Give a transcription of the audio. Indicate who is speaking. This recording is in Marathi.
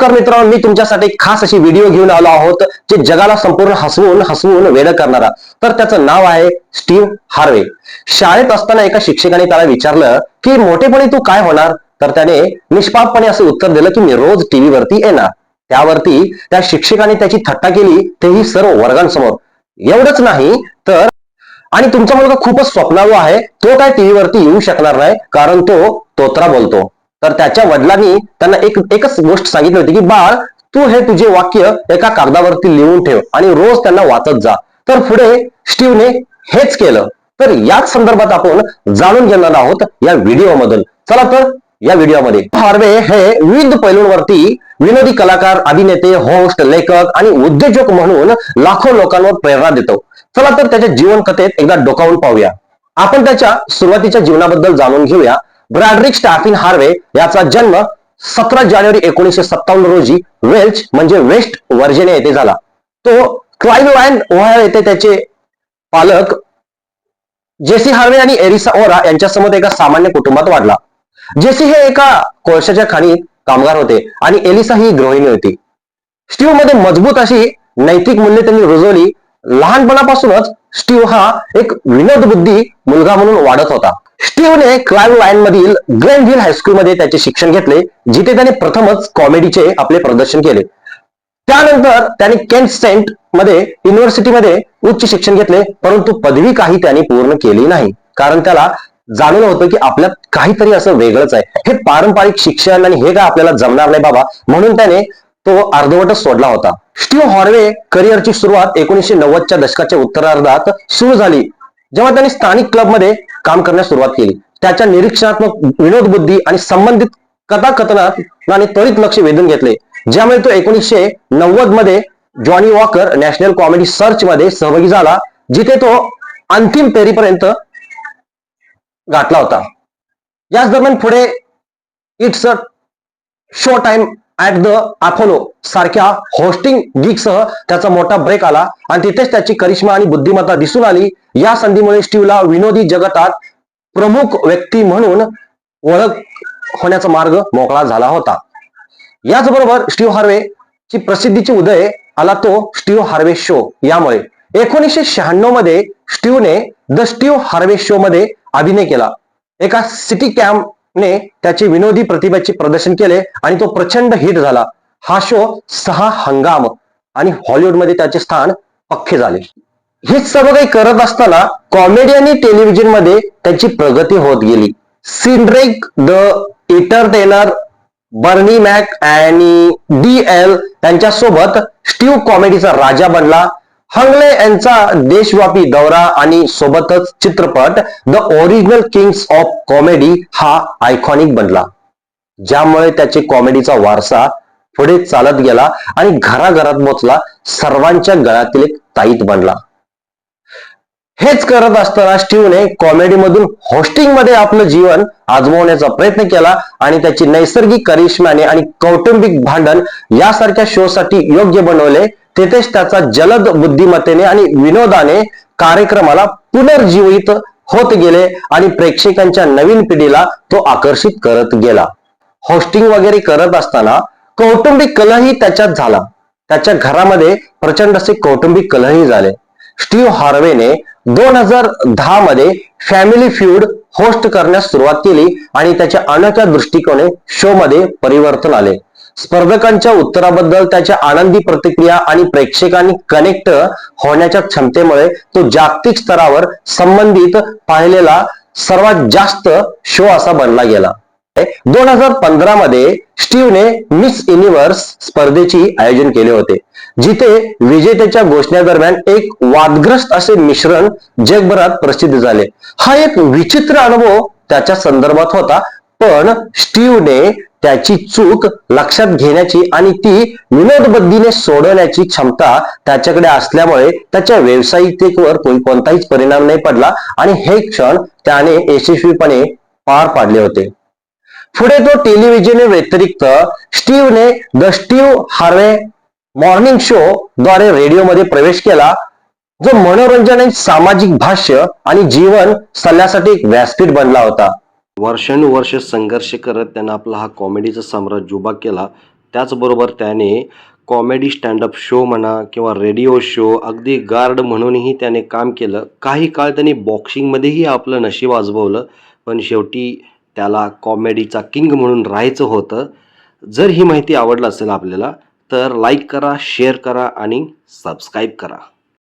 Speaker 1: नमस्कार मित्रांनो मी तुमच्यासाठी खास अशी व्हिडिओ घेऊन आलो आहोत जे जगाला संपूर्ण हसवून हसवून वेळ करणारा. तर त्याचं नाव आहे स्टीव्ह हार्वे. शाळेत असताना एका शिक्षकाने त्याला विचारलं की मोठेपणी तू काय होणार? तर त्याने निष्पापपणे असं उत्तर दिलं की मी रोज टीव्ही वरती येणार. त्यावरती त्या शिक्षकाने त्याची थट्टा केली तेही सर्व वर्गांसमोर. एवढंच नाही तर आणि तुमचा मुलगा खूपच स्वप्नाळू आहे तो काय टीव्हीवरती येऊ शकणार नाही कारण तो तोत्रा बोलतो. तर त्याच्या वडिलांनी त्यांना एक एकच गोष्ट सांगितली होती की बाळ तू हे तुझे वाक्य एका कागदावरती लिहून ठेव आणि रोज त्यांना वाचत जा. तर पुढे स्टीव्हने हेच केलं. तर याच संदर्भात आपण जाणून घेणार आहोत या व्हिडिओमधून. चला तर या व्हिडिओमध्ये. हार्वे हे विविध पैलूंवरती विनोदी कलाकार अभिनेते होस्ट लेखक आणि उद्योजक म्हणून लाखो लोकांवर प्रेरणा देतो. चला तर त्याच्या जीवन कथेत एकदा डोकावून पाहूया. आपण त्याच्या सुरुवातीच्या जीवनाबद्दल जाणून घेऊया. ब्रॅडरिक स्टॅफिन हार्वे याचा जन्म सतरा जानेवारी एकोणीसशे सत्तावन्न रोजी वेल्च म्हणजे वेस्ट व्हर्जिनिया येथे झाला. तो क्लाइव्ह ओहायो येथे त्याचे पालक जेसी हार्वे आणि एरिसा ओरा यांच्यासमोर एका सामान्य कुटुंबात वाढला. जेसी हे एका कोळशाच्या खाणीत कामगार होते आणि एलिसा ही गृहिणी होती. स्टीव्हमध्ये मजबूत अशी नैतिक मूल्ये त्यांनी रुजवली लहानपणापासूनच स्टीव्ह हा एक विनोद बुद्धी मुलगा म्हणून वाढत होता. स्टीव्हने क्लाइव लाईन मधील ग्रँड हायस्कूल मध्ये त्याचे शिक्षण घेतले जिथे त्याने प्रथमच कॉमेडीचे आपले प्रदर्शन केले. त्यानंतर त्याने केंट सेंटमध्ये युनिव्हर्सिटीमध्ये उच्च शिक्षण घेतले परंतु पदवी काही त्याने पूर्ण केली नाही. कारण त्याला जाणवलं होतं की आपल्यात काहीतरी असं वेगळंच आहे. हे पारंपरिक शिक्षण आणि हे काय आपल्याला जमणार नाही बाबा. म्हणून त्याने तो अर्धवटच सोडला होता. स्टीव हॉर्वे करिअरची सुरुवात एकोणीसशे नव्वदच्या दशकाच्या उत्तरार्धात सुरू झाली जेव्हा त्याने स्थानिक क्लबमध्ये काम करण्यास सुरुवात केली. त्याच्या निरीक्षणात्मक विनोदबुद्धी आणि संबंधित कथाकथनाने त्वरित लक्ष वेधून घेतले. ज्यामुळे तो एकोणीसशे नव्वदमध्ये Johnnie Walker National Comedy Search मध्ये सहभागी झाला जिथे तो अंतिम फेरीपर्यंत गाठला होता. याच दरम्यान पुढे it's a show time at the Apollo सारख्या होस्टिंग गिगसह त्याचा मोठा ब्रेक आला. आणि तिथेच त्याची करिश्मा आणि बुद्धिमत्ता दिसून आली. या संधीमुळे स्टीव्हला विनोदी जगतात प्रमुख व्यक्ती म्हणून ओळख होण्याचा मार्ग मोकळा झाला होता. याचबरोबर स्टीव्ह हार्वे ची प्रसिद्धीची उदय आला तो स्टीव्ह हार्वे शो यामुळे एकोणीसशे शहाण्णवमध्ये स्टीव्हने द स्टीव्ह हार्वे शो मध्ये अभिनय केला. एका सिटी कॅम्प ने त्याचे विनोदी प्रतिभेचे प्रदर्शन केले आणि तो प्रचंड हिट झाला. हा शो सहा हंगाम आणि हॉलिवूडमध्ये त्याचे स्थान पक्के झाले. हे सर्व काही करत असताना कॉमेडी आणि टेलिव्हिजनमध्ये त्याची प्रगती होत गेली. Cedric the entertainer Bernie Mac आणि डी एल यांच्यासोबत स्टीव्ह कॉमेडीचा राजा बनला. हंगले यांचा देशव्यापी दौरा आणि सोबतच चित्रपट the original kings of comedy हा आयकॉनिक बनला. ज्यामुळे त्याचे कॉमेडीचा वारसा पुढे चालत गेला आणि घराघरात पोचला सर्वांच्या गळ्यातील एक ताईत बनला. हेच करत असताना स्टीवने कॉमेडीमधून होस्टिंगमध्ये आपलं जीवन आजमावण्याचा प्रयत्न केला आणि त्याची नैसर्गिक करिश्म्याने आणि कौटुंबिक भांडण यासारख्या शोसाठी योग्य बनवले. तेथेच त्याचा जलद बुद्धिमत्तेने आणि विनोदाने कार्यक्रमाला पुनर्जीवित होत गेले आणि प्रेक्षकांच्या नवीन पिढीला तो आकर्षित करत गेला. होस्टिंग वगैरे करत असताना कौटुंबिक कलही त्याच्यात झाला. त्याच्या घरामध्ये प्रचंड असे कौटुंबिक कलहही झाले. स्टीव्ह हार्वेने दोन हजार दहा मध्ये फॅमिली फ्यूड होस्ट करण्यास सुरुवात केली आणि त्याच्या अनोख्या दृष्टिकोने शो मध्ये परिवर्तन आले. स्पर्धकांच्या उत्तराबद्दल त्याच्या आनंदी प्रतिक्रिया आणि प्रेक्षकांनी कनेक्ट होण्याच्या क्षमतेमुळे तो जागतिक स्तरावर संबंधित पाहिलेला सर्वात जास्त शो असा बनला गेला. दोन हजार पंधरा मध्ये स्टीव्हने मिस युनिव्हर्स स्पर्धेची आयोजन केले होते. जिथे विजेत्याच्या घोषणेदरम्यान एक वादग्रस्त असे मिश्रण जगभरात प्रसिद्ध झाले. हा एक विचित्र अनुभव त्याच्या संदर्भात होता. पण स्टीव्हने त्याची चूक लक्षात घेण्याची आणि ती विनोदबद्धीने सोडवण्याची क्षमता त्याच्याकडे असल्यामुळे त्याच्या व्यावसायिकतेवर कोणताहीच कोणताही परिणाम नाही पडला. आणि हे क्षण त्याने यशस्वीपणे पार पाडले होते. पुढे तो टेलिव्हिजन व्यतिरिक्त स्टीव्हने the Steve Harvey morning show द्वारे रेडिओमध्ये प्रवेश केला जो मनोरंजन आणि सामाजिक भाष्य आणि जीवन सल्ल्यासाठी एक व्यासपीठ बनला होता.
Speaker 2: वर्षानुवर्ष संघर्ष करत त्यानं आपला हा कॉमेडीचा साम्राज्य उभा केला. त्याचबरोबर त्याने कॉमेडी स्टँडअप शो म्हणा किंवा रेडिओ शो अगदी गार्ड म्हणूनही त्याने काम केलं. काही काळ त्यांनी बॉक्सिंगमध्येही आपलं नशीब आजमावलं पण शेवटी त्याला कॉमेडीचा किंग म्हणून राहायचं होतं. जर ही माहिती आवडलं असेल आपल्याला तर लाईक करा शेअर करा आणि सबस्क्राईब करा.